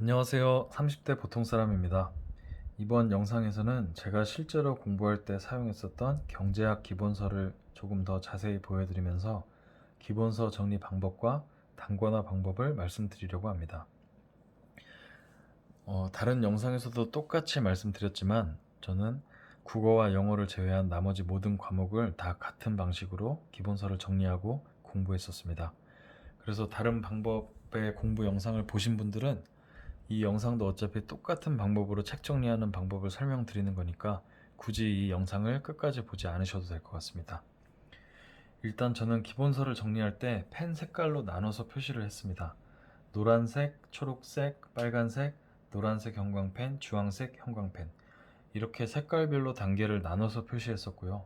안녕하세요. 30대 보통 사람입니다. 이번 영상에서는 제가 실제로 공부할 때 사용했었던 경제학 기본서를 조금 더 자세히 보여드리면서 기본서 정리 방법과 단권화 방법을 말씀드리려고 합니다. 어, 다른 영상에서도 똑같이 말씀드렸지만 저는 국어와 영어를 제외한 나머지 모든 과목을 다 같은 방식으로 기본서를 정리하고 공부했었습니다. 그래서 다른 방법의 공부 영상을 보신 분들은 이 영상도 어차피 똑같은 방법으로 책 정리하는 방법을 설명드리는 거니까 굳이 이 영상을 끝까지 보지 않으셔도 될 것 같습니다. 일단 저는 기본서를 정리할 때 펜 색깔로 나눠서 표시를 했습니다. 노란색, 초록색, 빨간색, 노란색 형광펜, 주황색 형광펜 이렇게 색깔별로 단계를 나눠서 표시했었고요.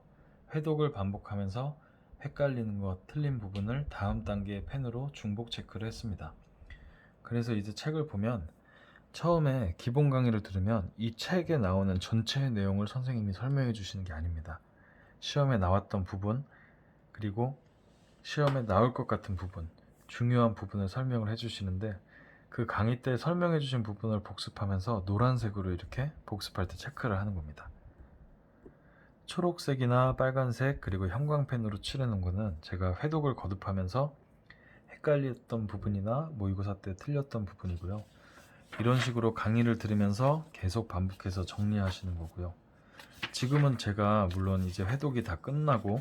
회독을 반복하면서 헷갈리는 것, 틀린 부분을 다음 단계의 펜으로 중복 체크를 했습니다. 그래서 이제 책을 보면 처음에 기본 강의를 들으면 이 책에 나오는 전체의 내용을 선생님이 설명해 주시는 게 아닙니다. 시험에 나왔던 부분, 그리고 시험에 나올 것 같은 부분, 중요한 부분을 설명을 해 주시는데 그 강의 때 설명해 주신 부분을 복습하면서 노란색으로 이렇게 복습할 때 체크를 하는 겁니다. 초록색이나 빨간색 그리고 형광펜으로 칠해놓은 거는 제가 회독을 거듭하면서 헷갈렸던 부분이나 모의고사 때 틀렸던 부분이고요. 이런 식으로 강의를 들으면서 계속 반복해서 정리하시는 거고요. 지금은 제가 물론 이제 회독이 다 끝나고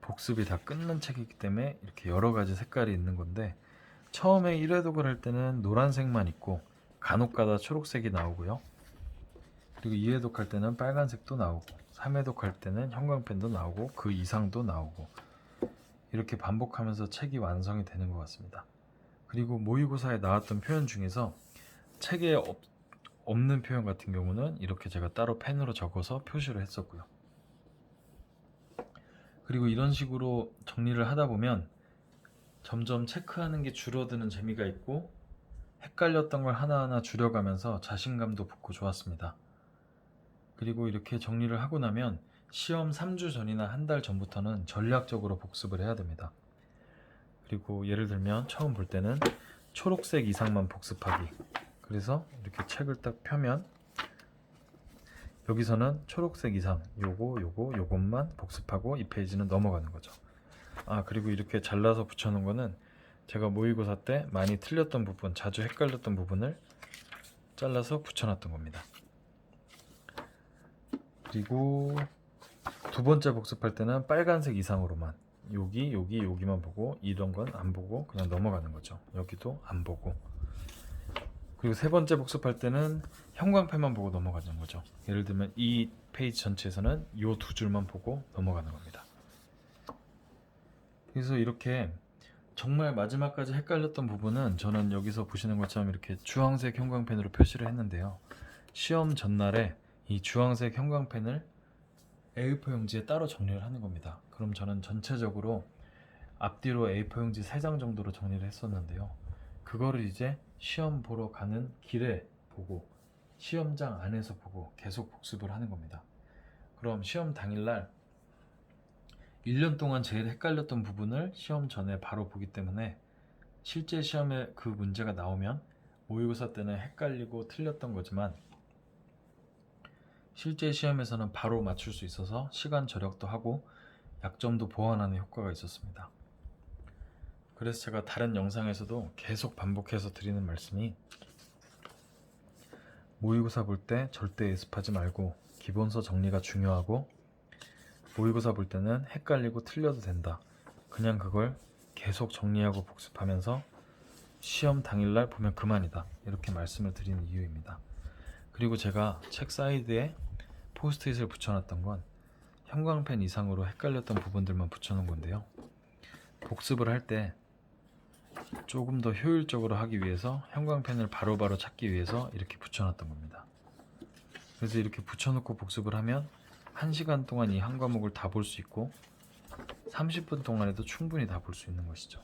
복습이 다 끝난 책이기 때문에 이렇게 여러 가지 색깔이 있는 건데 처음에 1회독을 할 때는 노란색만 있고 간혹가다 초록색이 나오고요. 그리고 2회독 할 때는 빨간색도 나오고 3회독 할 때는 형광펜도 나오고 그 이상도 나오고 이렇게 반복하면서 책이 완성이 되는 것 같습니다. 그리고 모의고사에 나왔던 표현 중에서 책에 없, 없는 표현 같은 경우는 이렇게 제가 따로 펜으로 적어서 표시를 했었고요. 그리고 이런 식으로 정리를 하다 보면 점점 체크하는 게 줄어드는 재미가 있고 헷갈렸던 걸 하나하나 줄여가면서 자신감도 붙고 좋았습니다. 그리고 이렇게 정리를 하고 나면 시험 3주 전이나 한 달 전부터는 전략적으로 복습을 해야 됩니다. 그리고 예를 들면 처음 볼 때는 초록색 이상만 복습하기. 그래서 이렇게 책을 딱 펴면 여기서는 초록색 이상 요거 요거 요것만 복습하고 이 페이지는 넘어가는 거죠. 아 그리고 이렇게 잘라서 붙여놓은 거는 제가 모의고사 때 많이 틀렸던 부분, 자주 헷갈렸던 부분을 잘라서 붙여놨던 겁니다. 그리고 두 번째 복습할 때는 빨간색 이상으로만 여기 여기 여기만 보고 이런 건 안 보고 그냥 넘어가는 거죠. 여기도 안 보고 그리고 세 번째 복습할 때는 형광펜만 보고 넘어가는 거죠. 예를 들면 이 페이지 전체에서는 이 두 줄만 보고 넘어가는 겁니다. 그래서 이렇게 정말 마지막까지 헷갈렸던 부분은 저는 여기서 보시는 것처럼 이렇게 주황색 형광펜으로 표시를 했는데요. 시험 전날에 이 주황색 형광펜을 A4 용지에 따로 정리를 하는 겁니다. 그럼 저는 전체적으로 앞뒤로 A4 용지 3장 정도로 정리를 했었는데요. 그거를 이제 시험 보러 가는 길에 보고 시험장 안에서 보고 계속 복습을 하는 겁니다. 그럼 시험 당일날 1년 동안 제일 헷갈렸던 부분을 시험 전에 바로 보기 때문에 실제 시험에 그 문제가 나오면 모의고사 때는 헷갈리고 틀렸던 거지만 실제 시험에서는 바로 맞출 수 있어서 시간 절약도 하고 약점도 보완하는 효과가 있었습니다. 그래서 제가 다른 영상에서도 계속 반복해서 드리는 말씀이 모의고사 볼 때 절대 예습하지 말고 기본서 정리가 중요하고 모의고사 볼 때는 헷갈리고 틀려도 된다. 그냥 그걸 계속 정리하고 복습하면서 시험 당일날 보면 그만이다. 이렇게 말씀을 드리는 이유입니다. 그리고 제가 책 사이드에 포스트잇을 붙여놨던 건 형광펜 이상으로 헷갈렸던 부분들만 붙여놓은 건데요. 복습을 할 때 조금 더 효율적으로 하기 위해서 형광펜을 바로바로 찾기 위해서 이렇게 붙여놨던 겁니다. 그래서 이렇게 붙여놓고 복습을 하면 1시간 동안 이 한 과목을 다 볼 수 있고 30분 동안에도 충분히 다 볼 수 있는 것이죠.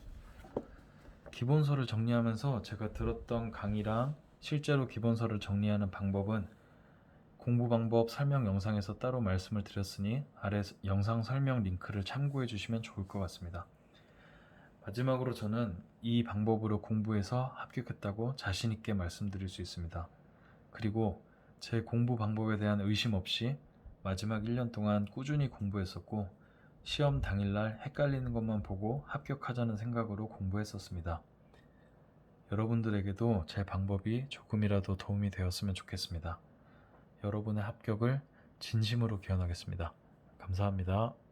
기본서를 정리하면서 제가 들었던 강의랑 실제로 기본서를 정리하는 방법은 공부 방법 설명 영상에서 따로 말씀을 드렸으니 아래 영상 설명 링크를 참고해 주시면 좋을 것 같습니다. 마지막으로 저는 이 방법으로 공부해서 합격했다고 자신 있게 말씀드릴 수 있습니다. 그리고 제 공부 방법에 대한 의심 없이 마지막 1년 동안 꾸준히 공부했었고 시험 당일날 헷갈리는 것만 보고 합격하자는 생각으로 공부했었습니다. 여러분들에게도 제 방법이 조금이라도 도움이 되었으면 좋겠습니다. 여러분의 합격을 진심으로 기원하겠습니다. 감사합니다.